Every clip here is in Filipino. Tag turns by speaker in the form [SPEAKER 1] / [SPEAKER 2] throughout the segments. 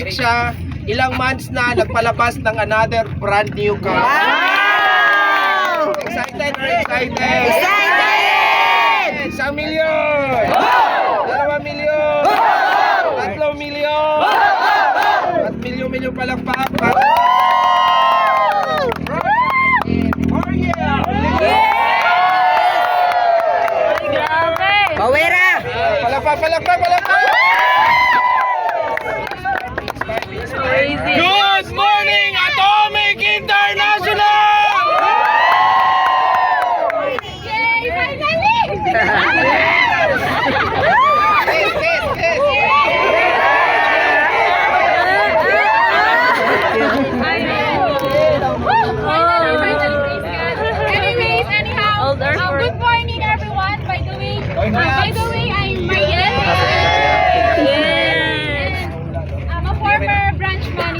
[SPEAKER 1] bumalik siya ilang months na nagpalabas ng another brand new car. Excited or excited?
[SPEAKER 2] Excited!
[SPEAKER 1] Isang milyon! Dalawang milyon! Tatlong milyon! At milyon-milyon pa lang pa. Palakpak, palakpak, palakpak!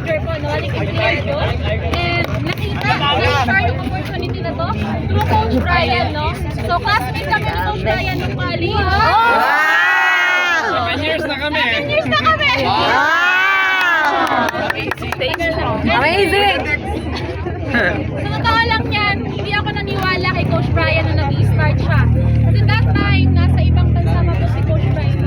[SPEAKER 3] Manager po, no? Like empleyado. And nakita, na-share yung opportunity na to through Coach Brian, no? So, classmate kami ni Coach Brian nung college.
[SPEAKER 2] Wow!
[SPEAKER 1] Seven years na kami.
[SPEAKER 3] Seven years na kami!
[SPEAKER 2] Wow! Amazing!
[SPEAKER 3] Sa totoo lang yan, hindi ako naniwala kay Coach Brian na nag-start siya. Kasi that time, nasa ibang bansa pa po si Coach Brian.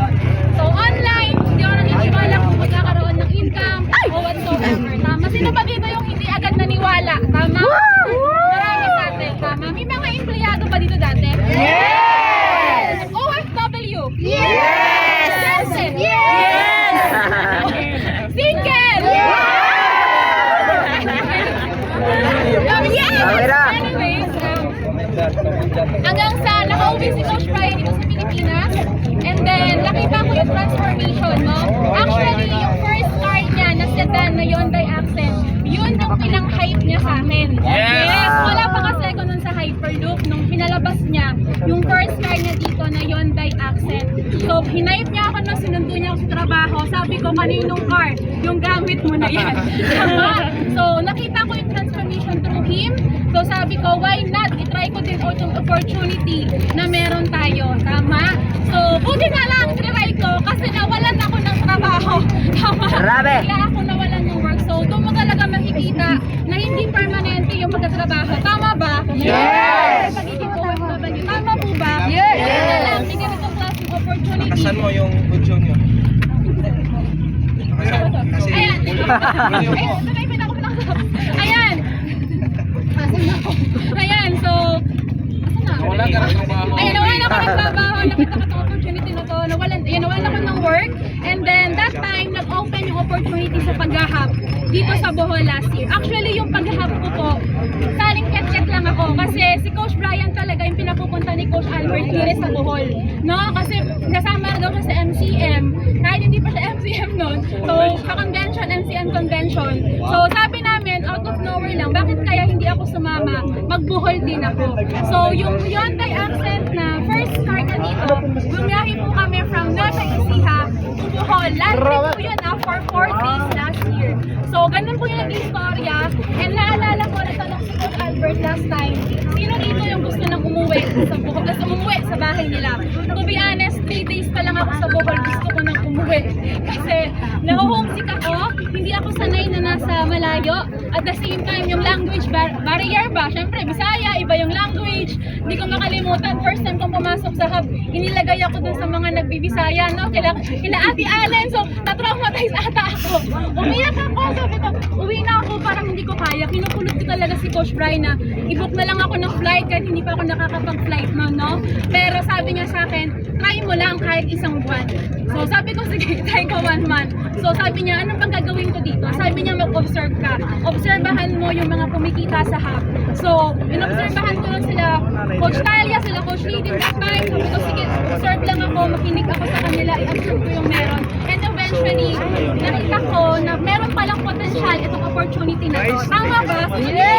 [SPEAKER 3] So online, hindi ako naniniwala kung magkakaroon ng income o whatsoever. Tama. Sino ba dito yung hindi agad naniwala? Tama? Marami sa atin. Tama. May mga empleyado ba dito dati? Yes! OFW?
[SPEAKER 2] Yes!
[SPEAKER 3] Yes! Yes! Single! Um, yes!
[SPEAKER 2] Kamera.
[SPEAKER 3] Anyways, um, hanggang sa nakauwi si Coach Brian dito sa Pilipinas. And then, nakita ko yung transformation, no? Actually, yung first car niya na sedan na Hyundai Accent, yun ang pinang-hype niya sa akin.
[SPEAKER 1] Yes!
[SPEAKER 3] Wala pa kasi ako nun sa Hyperloop nung pinalabas niya yung first car niya dito na Hyundai Accent. So, hinipe niya ako nung sinundo niya ako sa trabaho. Sabi ko, kaninong car? Yung gamit mo na yan. Tama? So, nakita ko yung transformation through him. So, sabi ko, why not? I-try ko din itong opportunity na meron tayo. Tama? So, buti na lang, try ko kasi nawalan ako ng trabaho. Tama?
[SPEAKER 2] Grabe.
[SPEAKER 3] Kaya ako nawalan ng work. So, doon mo talaga makikita na hindi permanente yung magkatrabaho. Tama ba?
[SPEAKER 2] Yes!
[SPEAKER 3] Pagiging OFW. Tama po ba? Yes! Kaya na lang, may ganitong klaseng opportunity.
[SPEAKER 1] Nakasan mo yung video nyo. Nakasan. Kasi
[SPEAKER 3] Ayan. Ayan. Ayan. Ako? Ayan, so asan na?
[SPEAKER 1] Wala ka ng trabaho.
[SPEAKER 3] Ayan, nawalan ako ng trabaho. Nakita ko opportunity na to. Nawalan, ayan, nawalan ako ng work. And then, that time, nag-open yung opportunity sa paghahap dito sa Bohol last year. Actually, yung paghahap ko po, saling ket-ket lang ako. Kasi si Coach Brian talaga yung pinapupunta ni Coach Albert Gires sa Bohol. No? Kasi kasama daw siya sa MCM. Kahit hindi pa siya MCM noon. So, sa convention, MCM convention. So, sabi namin, out of nowhere lang, bakit kaya hindi ako sumama? Magbuhol din ako. So, yung Hyundai Accent na first car na dito, bumiyahe po kami from Nueva Ecija to Bohol. Last trip po yun ah, for 4 days last year. So, ganun po yung naging istorya. And naalala ko, nagtanong si Coach Albert last time, sino dito yung gusto nang umuwi sa Bohol, uh, umuwi sa bahay nila? To be honest, 3 days pa lang ako sa Bohol, gusto ko nang umuwi. Kasi, na-homesick ako, hindi ako sanay na nasa malayo. At the same time, yung language bar- barrier ba? Siyempre, Bisaya, iba yung language. Hindi ko makalimutan, first time kong pumasok sa hub, inilagay ako dun sa mga nagbibisaya, no? Kila, kila Ate Allen, so na-traumatize ata ako. Umiyak ako, sabi ko, uwi na ako, parang hindi ko kaya. Kinukulot ko talaga si Coach Brian na i-book na lang ako ng flight kahit hindi pa ako nakakapag-flight no, no? Pero sabi niya sa akin, mo lang kahit isang buwan. So sabi ko, sige, try ko one month. So sabi niya, anong bang gagawin ko dito? Sabi niya, mag-observe ka. Obserbahan mo yung mga kumikita sa hub. So, inobserbahan ko lang sila, Coach Talia, sila Coach Lidin that time. Sabi ko, sige, observe lang ako, makinig ako sa kanila, i-observe ko yung meron. And eventually, nakita ko na meron palang potential itong opportunity na to. Tama ba? Yes!